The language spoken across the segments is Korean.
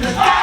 것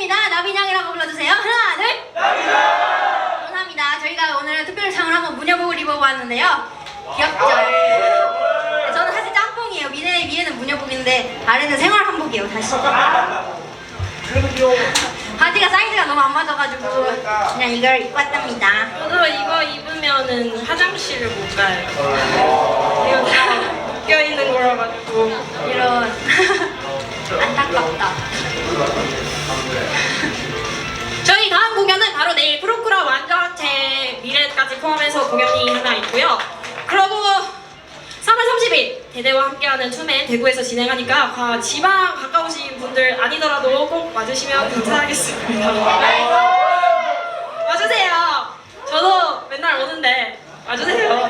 입니다. 나비냥이라고 불러주세요. 하나, 둘. 감사합니다. 저희가 오늘 특별상을 한번 무녀복을 입어봤는데요. 귀엽죠? 저는 사실 짬뽕이에요. 미네 위에는 무녀복인데 아래는 생활 한복이에요. 다시. 바지가 사이즈가 너무 안 맞아가지고 그냥 이걸 입고 왔답니다. 저도 이거 입으면은 화장실을 못 가요. 이거 다 껴있는 거라 가지고. 이런 안타깝다. 저희 다음 공연은 바로 내일 프로크라 완전체 미래까지 포함해서 공연이 하나 있고요. 그리고 3월 30일 대대와 함께하는 춤에 대구에서 진행하니까 가- 지방 가까우신 분들 아니더라도 꼭 와주시면 감사하겠습니다. 와주세요. 저도 맨날 오는데 와주세요.